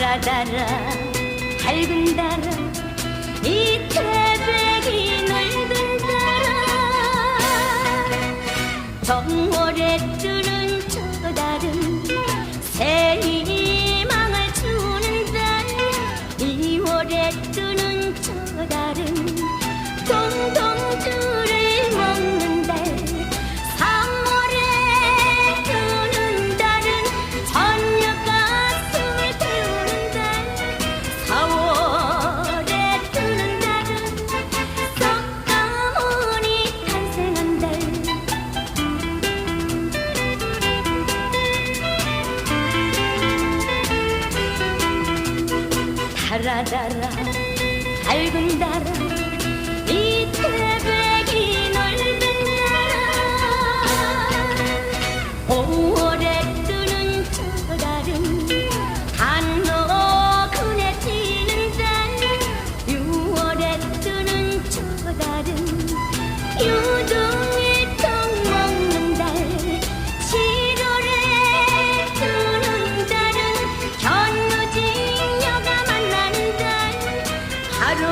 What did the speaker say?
달아달아 밝은 달아 이 태백이 넓은 달아 정월에 뜨는 저 달은 새 희망을 주는 달. 2월에 뜨는 저 달은 달아달아. 밝은 달